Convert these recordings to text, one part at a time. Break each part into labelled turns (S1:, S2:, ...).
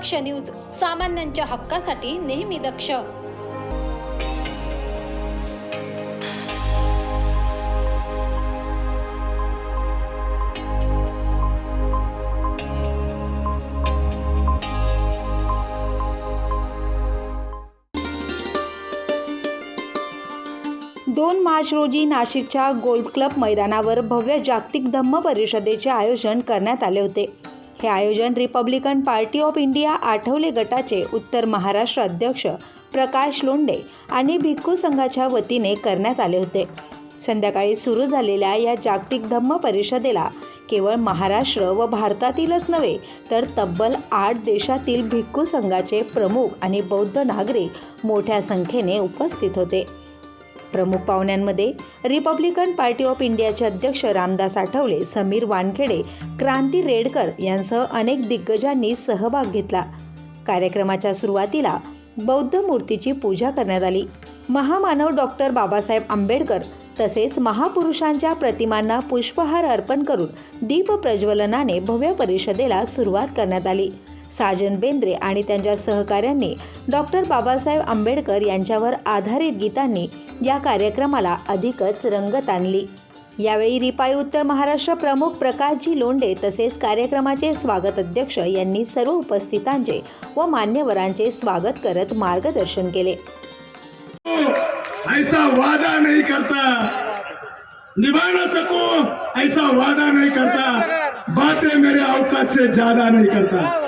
S1: दक्ष news सामान्यांच्या हक्कासाठी नेहमी दक्ष.
S2: दोन मार्च रोजी नाशिकच्या गोल्फ क्लब मैदानावर भव्य जागतिक धम्म परिषदेचे आयोजन करण्यात आले होते. हे आयोजन Republican Party of India Athawale गटाचे उत्तर महाराष्ट्र अध्यक्ष प्रकाश लोंडे आणि भिक्खू संघाच्या वतीने करण्यात आले होते. संध्याकाळी सुरू झालेल्या या जागतिक धम्म परिषदेला केवळ महाराष्ट्र व भारतातीलच नव्हे तर तब्बल आठ देशातील भिक्खू संघाचे प्रमुख आणि बौद्ध नागरिक मोठ्या संख्येने उपस्थित होते. प्रमुख पाहुण्यांमध्ये रिपब्लिकन पार्टी ऑफ इंडियाचे अध्यक्ष रामदास आठवले समीर वानखेडे क्रांती रेडकर यांसह अनेक दिग्गजांनी सहभाग घेतला. कार्यक्रमाच्या सुरुवातीला बौद्ध मूर्तीची पूजा करण्यात आली. महामानव डॉक्टर बाबासाहेब आंबेडकर तसेच महापुरुषांच्या प्रतिमांना पुष्पहार अर्पण करून दीप प्रज्वलनाने भव्य परिषदेला सुरुवात करण्यात आली. साजन बेंद्रे आणि त्यांच्या सहकाऱ्यांनी डॉक्टर बाबासाहेब आंबेडकर यांच्यावर आधारित गीतांनी या कार्यक्रमाला अधिकच रंगत आणली यावेळी रिपाई उत्तर महाराष्ट्र प्रमुख प्रकाशजी लोंडे तसेच कार्यक्रमाचे स्वागत अध्यक्ष यांनी सर्व उपस्थितांचे व मान्यवरांचे स्वागत करत मार्गदर्शन केले.
S3: ऐसा वादा नहीं करता. निभाना सको ऐसा वादा नहीं करता. बातें मेरे औकात से ज्यादा नहीं करता.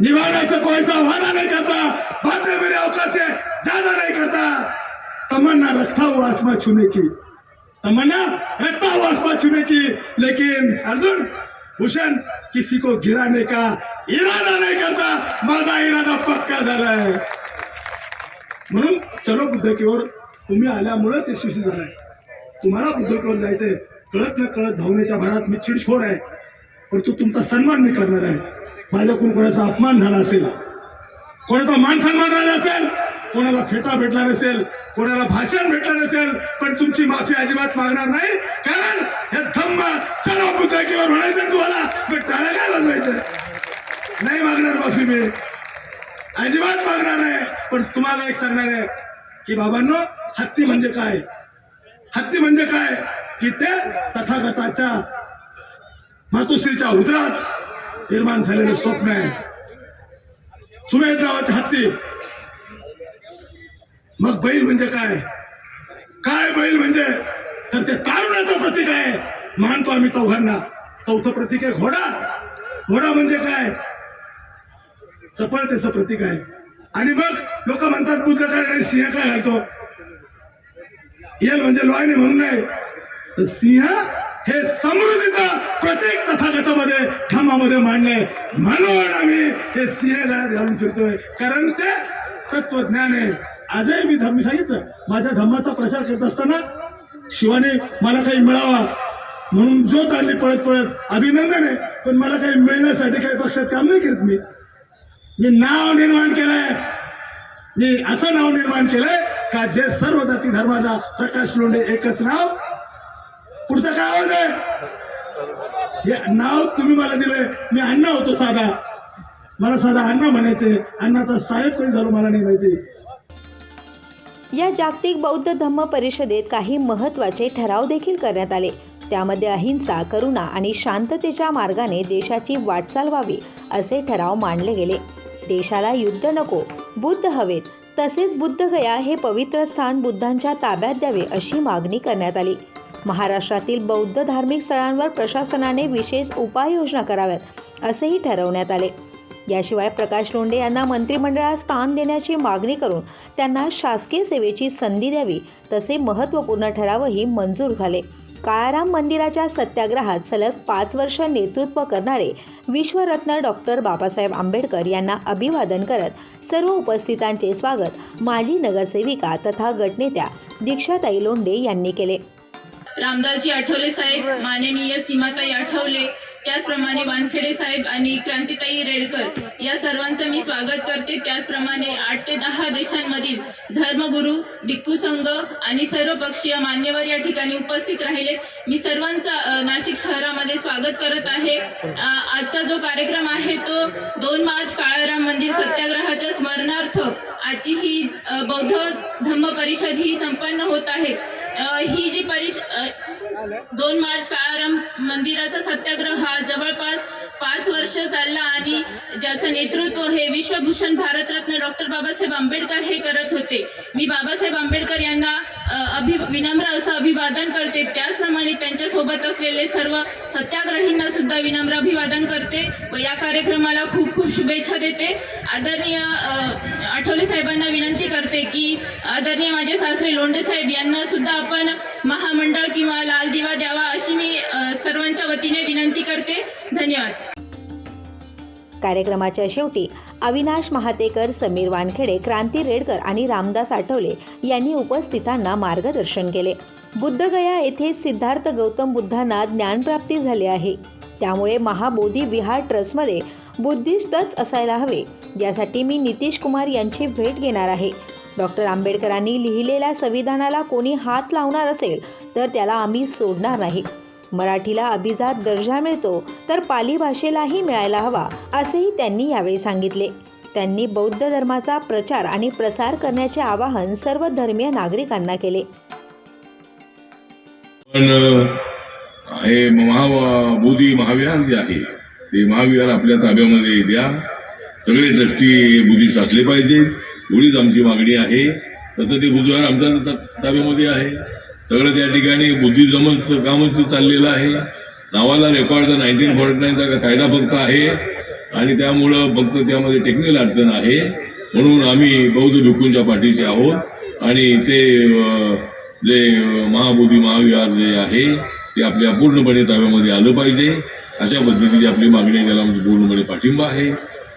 S3: निभा पैसा सको नाही वादा नहीं करता. बातें मेरे औकात से ज्यादा नहीं करता. तमन्ना रखता हुआ आसमां छूने की तमन्ना रखता हुआ आसमां छूने की लेकिन अर्जुन भूषण किसी को गिराने का इरादा नहीं करता. माझा इरादा पक्का झाला आहे म्हणून चलो बुद्ध की ओर तुम्ही आल्यामुळेच यशस्वी झालाय. तुम्हाला बुद्ध की ओर जायचंय. कळत न कळत भावनेच्या भरात मी चिडखोर आहे. परंतु तुमचा सन्मान मी करणार आहे. माझ्याकडून कोणाचा अपमान झाला असेल कोणाचा मान सन्मान झाला असेल कोणाला फेटा भेटला नसेल कोणाला भाषण भेटलं नसेल पण तुमची माफी अजिबात मागणार नाही. कारण हे धम्म चला बुद्ध किंवा म्हणायचं तुम्हाला पण टाळ्या काय वाजवायचं नाही मागणार माफी मी. अजिबात मागणार नाही. पण तुम्हाला एक सांगणार आहे की बाबांनो हत्ती म्हणजे काय? हत्ती म्हणजे काय? की ते तथागताच्या मातोश्रीच्या उदरात निर्माण झालेलं स्वप्न आहे. सुमेध हत्ती. मग बैल म्हणजे काय? काय बैल म्हणजे? तर ते तारुण्याचं प्रतीक आहे. मानतो आम्ही चौघांना. चौथं प्रतीक आहे घोडा. घोडा म्हणजे काय? सफळतेचं प्रतीक आहे. आणि मग लोक म्हणतात बुद्ध काय आणि सिंह काय घालतो? येल म्हणजे लॉयने म्हणून नाही. तर सिंह हे समृद्धीचं प्रत्येक तथागतामध्ये ठामामध्ये मांडले म्हणून आम्ही हे सिंहगडा घालून फिरतोय. कारण ते तत्वज्ञान आहे. आजही मी धम्मी सांगितलं. माझ्या धम्माचा प्रचार करत असताना शिवाने मला काही मिळावा म्हणून जो आली पळत पळत. अभिनंदन आहे. पण मला काही मिळण्यासाठी काही पक्षात काम नाही करत मी. मी नाव निर्माण केलंय. मी असं नाव निर्माण केलंय का जे सर्व जाती धर्माचा प्रकाश लोंढे एकच नाव पुढचं काय आवाज आहे हे नाव तुम्ही मला दिलंय. मी अण्णा होतो साधा. मला साधा अण्णा म्हणायचे. अण्णाचा साहेब कधी झालो मला नाही माहिती.
S2: या जागतिक बौद्ध धम्म परिषदेत काही महत्त्वाचे ठराव देखील करण्यात आले. त्यामध्ये अहिंसा करुणा आणि शांततेच्या मार्गाने देशाची वाटचाल व्हावी असे ठराव मांडले गेले. देशाला युद्ध नको बुद्ध हवेत. तसेच बुद्धगया हे पवित्र स्थान बुद्धांच्या ताब्यात द्यावे अशी मागणी करण्यात आली. महाराष्ट्रातील बौद्ध धार्मिक स्थळांवर प्रशासनाने विशेष उपाययोजना कराव्यात असेही ठरवण्यात आले. याशिवाय प्रकाश लोंढे यांना मंत्रिमंडळात स्थान देण्याची मागणी करून त्यांना शासकीय सेवेची संधी द्यावी तसे महत्त्वपूर्ण ठरावही मंजूर झाले. काळाराम मंदिराच्या सत्याग्रहात सलग पाच वर्ष नेतृत्व करणारे विश्वरत्न डॉक्टर बाबासाहेब आंबेडकर यांना अभिवादन करत सर्व उपस्थितांचे स्वागत माजी नगरसेविका तथा गटनेत्या दीक्षाताई लोंढे यांनी केले.
S4: रामदासजी आठवले साहेब माननीय सीमाताई आठवले. त्याचप्रमाणे वानखेडे साहेब आणि क्रांतिताई रेडकर या सर्वांचं मी स्वागत करते. त्याचप्रमाणे आठ ते दहा देशांमधील धर्मगुरू भिक्खू संघ आणि सर्व पक्षीय मान्यवर या ठिकाणी उपस्थित राहिलेत. मी सर्वांचं नाशिक शहरामध्ये स्वागत करत आहे. आजचा जो कार्यक्रम आहे तो दोन मार्च काळाराम मंदिर सत्याग्रहाच्या स्मरणार्थ आजची ही बौद्ध धम्म परिषद ही संपन्न होत आहे. ही जी परिष दोन मार्च काळाराम मंदिराचा सत्याग्रह हा जवळपास पाच वर्ष चालला आणि ज्याचं नेतृत्व हे विश्वभूषण भारतरत्न डॉक्टर बाबासाहेब आंबेडकर हे करत होते. मी बाबासाहेब आंबेडकर यांना अभि विनम्र असं अभिवादन करते. त्याचप्रमाणे त्यांच्यासोबत असलेले सर्व सत्याग्रहींना सुद्धा विनम्र अभिवादन करते व या कार्यक्रमाला खूप खूप शुभेच्छा देते. आदरणीय आठवले साहेबांना विनंती करते की आदरणीय माझे सासरे लोंढे साहेब यांना सुद्धा आपण महामंडळ किंवा लाल दिवा द्यावा अशी मी सर्वांच्या वतीने विनंती करते. धन्यवाद.
S2: कार्यक्रमाच्या शेवटी अविनाश महातेकर समीर वानखेडे क्रांती रेडकर आणि रामदास आठवले यांनी उपस्थितांना मार्गदर्शन केले. बुद्धगया येथे सिद्धार्थ गौतम बुद्धांना ज्ञानप्राप्ती झाली आहे. त्यामुळे महाबोधी विहार ट्रस्टमध्ये बुद्धिस्टच असायला हवे. यासाठी मी नितीश कुमार यांची भेट घेणार आहे. डॉक्टर आंबेडकरांनी लिहिलेल्या संविधानाला कोणी हात लावणार असेल तर त्याला आम्ही सोडणार नाही. मराठीला अभिजात दर्जा मिळतो तर पाली भाषेलाही मिळायला हवा असेही त्यांनी यावेळी सांगितले. त्यांनी बौद्ध धर्माचा प्रचार आणि प्रसार करण्याचे आवाहन सर्व धर्मीय नागरिकांना केले.
S5: पण हे महाबोधी महाविहार जे आहे ते महाविहार आपल्या ताब्यामध्ये द्या. सगळे ट्रस्टी बुद्धिस्ट असले पाहिजे एवढीच आमची मागणी आहे. तसं ते बुधवार आमच्या ताब्यामध्ये आहे. सगळं त्या ठिकाणी बुद्धिजमच कामच चाललेलं आहे. नावाला रेकॉर्डचा नाईन्टीन फॉर्टी नाईनचा कायदा फक्त आहे. आणि त्यामुळं फक्त त्यामध्ये टेक्निकल अडचण आहे. म्हणून आम्ही बौद्ध भिक्खूंच्या पाठीशी आहोत. आणि ते जे महाबोधी महाविहार जे आहे ते आपल्या पूर्णपणे ताब्यामध्ये आलं पाहिजे. अशा पद्धतीची आपली मागणी आहे. त्याला आमची पूर्णपणे पाठिंबा आहे.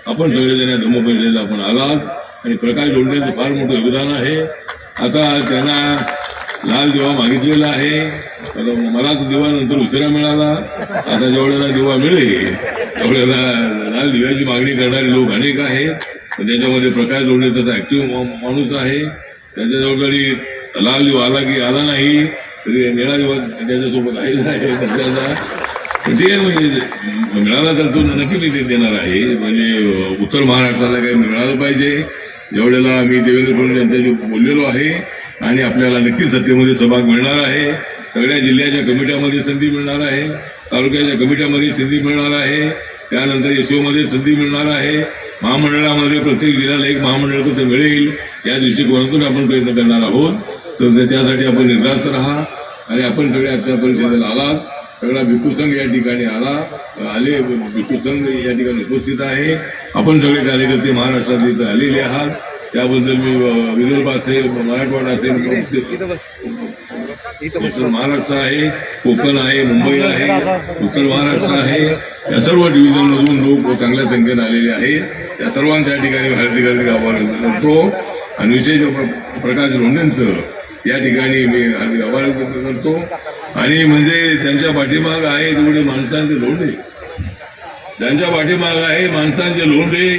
S5: आपण सगळेजण या धर्मपरिषदेला आपण आलात. आणि प्रकाश लोंढेचं फार मोठं योगदान आहे. आता त्यांना लाल दिवा मागितलेला आहे. आता मला तो दिवा नंतर उशिरा मिळाला. आता जेवढ्याला दिवा मिळेल तेवढ्याला लाल दिव्याची मागणी करणारे लोक अनेक आहेत. त्याच्यामध्ये प्रकाश लोंढे त्याचा ऍक्टिव्ह माणूस आहे. त्याच्याजवळ जरी लाल दिवा आला की आला नाही. तरी निळा दिवा त्याच्यासोबत आहे त्याचा ते म्हणजे मिळाला तर तो नक्की मी ते देणार आहे. म्हणजे उत्तर महाराष्ट्राला काही मिळालं पाहिजे. यावेळेला मी देवेंद्र फडणवीस यांच्याशी बोललेलो आहे आणि आपल्याला नक्की सत्तेमध्ये सहभाग मिळणार आहे. सगळ्या जिल्ह्याच्या कमिट्यामध्ये संधी मिळणार आहे. तालुक्याच्या कमिट्यामध्ये संधी मिळणार आहे. त्यानंतर एसओमध्ये संधी मिळणार आहे. महामंडळामध्ये प्रत्येक जिल्ह्याला एक महामंडळ कसं मिळेल या दृष्टिकोनातून आपण प्रयत्न करणार आहोत. तर ते- त्यासाठी आपण निर्धास्त राहा आणि आपण सगळे आजच्या परिषदेला आलात. सगळा भिक्खू संघ या ठिकाणी आला आले भिक्खू संघ या ठिकाणी उपस्थित आहे. आपण सगळे कार्यकर्ते महाराष्ट्रात इथं आलेले आहात. त्याबद्दल मी विदर्भ असेल मराठवाडा असेल उत्तर महाराष्ट्र आहे कोकण आहे मुंबई आहे उत्तर महाराष्ट्र आहे. या सर्व डिव्हिजन मधून लोक चांगल्या संख्येने आलेले आहेत. त्या सर्वांच्या ठिकाणी हार्दिक हार्दिक आभार व्यक्त करतो. आणि विशेष प्र- प्रकाश लोंढेंचं या ठिकाणी मी आम्ही आभार व्यक्त करतो. आणि म्हणजे त्यांच्या पाठीमाग आहे तेवढे माणसांचे लोंढे. त्यांच्या पाठीमाग आहे माणसांचे लोंढे.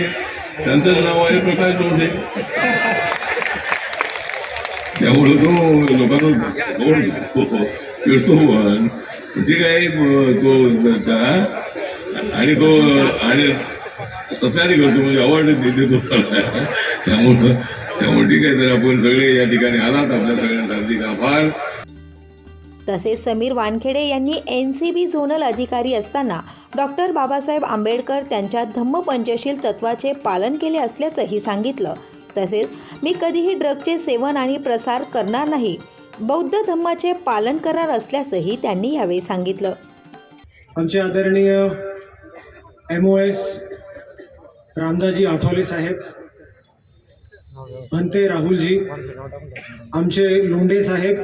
S5: त्यांचंच नाव आहे प्रकाश लोंढे. त्यामुळे तो लोकांना फिरतो हो, हो. पण ठीक आहे तो आणि तो आणि सत्यारी करतो म्हणजे अवॉर्ड देतो. त्यामुळं त्यामुळे ठीक आहे तर आपण सगळे या ठिकाणी आलात. आपल्या सगळ्यांचा हार्दिक आभार.
S2: तसेच समीर वानखेडे यांनी एन सी बी झोनल अधिकारी असताना डॉक्टर बाबासाहेब आंबेडकर त्यांच्या धम्म पंचशील तत्वाचे पालन केले असल्याचंही सांगितलं. तसेच मी कधीही ड्रगचे सेवन आणि प्रसार करणार नाही बौद्ध धम्माचे पालन करणार असल्याचंही त्यांनी यावेळी सांगितलं.
S6: आमचे आदरणीय M O S Ramdaji Athawale साहेब भंते राहुलजी आमचे लोंढे साहेब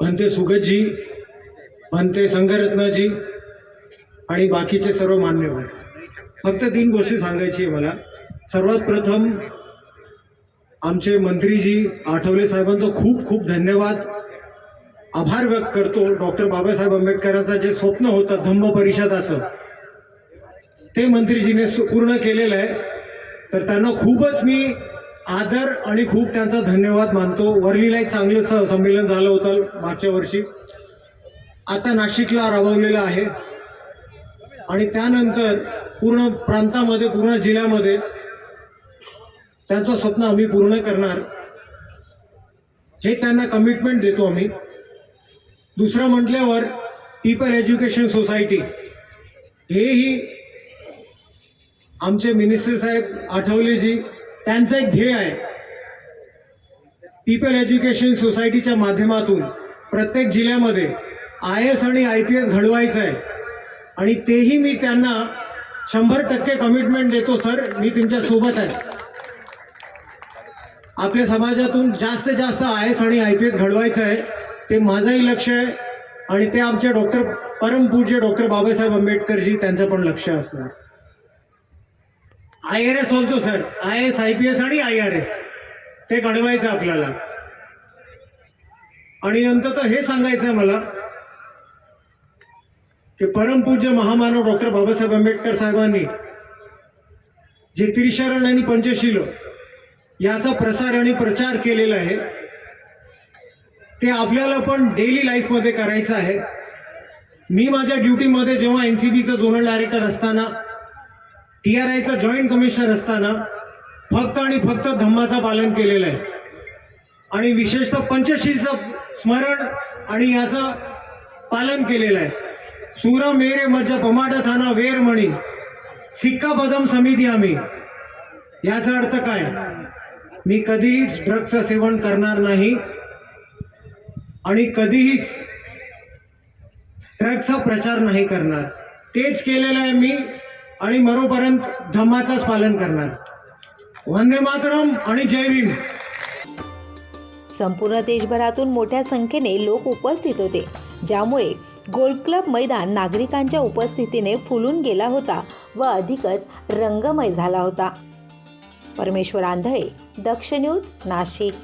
S6: भंते सुगतजी भंते संघरत्नजी आणि बाकीचे सर्व मान्यवर. फक्त तीन गोष्टी सांगायची आहे मला. सर्वात प्रथम आमचे मंत्रीजी आठवले साहेबांचं खूप खूप धन्यवाद. आभार व्यक्त करतो डॉक्टर बाबासाहेब आंबेडकरांचं जे स्वप्न होतं धम्म परिषदाचं. ते मंत्रीजीने पूर्ण केलेलं आहे. तर त्यांना खूपच मी आदर आणि खूप त्यांचा धन्यवाद मानतो. वरलीला एक चांगलं स संमेलन झालं होतं मागच्या वर्षी. आता नाशिकला राबवलेलं आहे. आणि त्यानंतर पूर्ण प्रांतामध्ये पूर्ण जिल्ह्यामध्ये त्यांचं स्वप्न आम्ही पूर्ण करणार. हे त्यांना कमिटमेंट देतो आम्ही. दुसरं म्हटल्यावर पीपल एज्युकेशन सोसायटी हेही आमचे मिनिस्टर साहेब आठवलेजी त्यांचं एक ध्येय आहे. पीपल एज्युकेशन सोसायटीच्या माध्यमातून प्रत्येक जिल्ह्यामध्ये आय एस आणि आय पी एस घडवायचं आहे. आणि तेही मी त्यांना शंभर टक्के कमिटमेंट देतो सर मी तुमच्यासोबत आहे. आपल्या समाजातून जास्तीत जास्त आय एस आणि आय पी एस घडवायचं आहे ते माझंही लक्ष आहे. आणि ते आमचे डॉक्टर परमपूज्य डॉक्टर बाबासाहेब आंबेडकरजी त्यांचं पण लक्ष असणार. I R S also sir. I S I P S आणि आय आर एस. ते घडवायचं आपल्याला. आणि नंतर तर हे सांगायचं आहे मला की परमपूज्य महामानव डॉक्टर बाबासाहेब आंबेडकर साहेबांनी जे त्रिशरण आणि पंचशील याचा प्रसार आणि प्रचार केलेला आहे ते आपल्याला पण डेली लाईफमध्ये करायचं आहे. मी माझ्या ड्युटीमध्ये जेव्हा एन सी बीचा झोनल डायरेक्टर असताना टी आर आयचं जॉईंट कमिशनर असताना फक्त आणि फक्त धम्माचं पालन केलेलं आहे. आणि विशेषतः पंचशीलचं स्मरण आणि याचं पालन केलेलं आहे. सूर मेरे मज्जा पमाड थाना वेर म्हणी सिक्का पदम समिती आम्ही. याचा अर्थ काय? मी कधीहीच ड्रग्सचं सेवन करणार नाही. आणि कधीहीच ड्रग्सचा प्रचार नाही करणार. तेच केलेलं आहे मी. आणि मरोपर्यंत धम्माचाच पालन करणार. वंदे मातरम आणि जय भीम.
S2: संपूर्ण देशभरातून मोठ्या संख्येने लोक उपस्थित होते ज्यामुळे गोल्फ क्लब मैदान नागरिकांच्या उपस्थितीने फुलून गेला होता व अधिकच रंगमय झाला होता. परमेश्वर आंधळे दक्ष न्यूज नाशिक.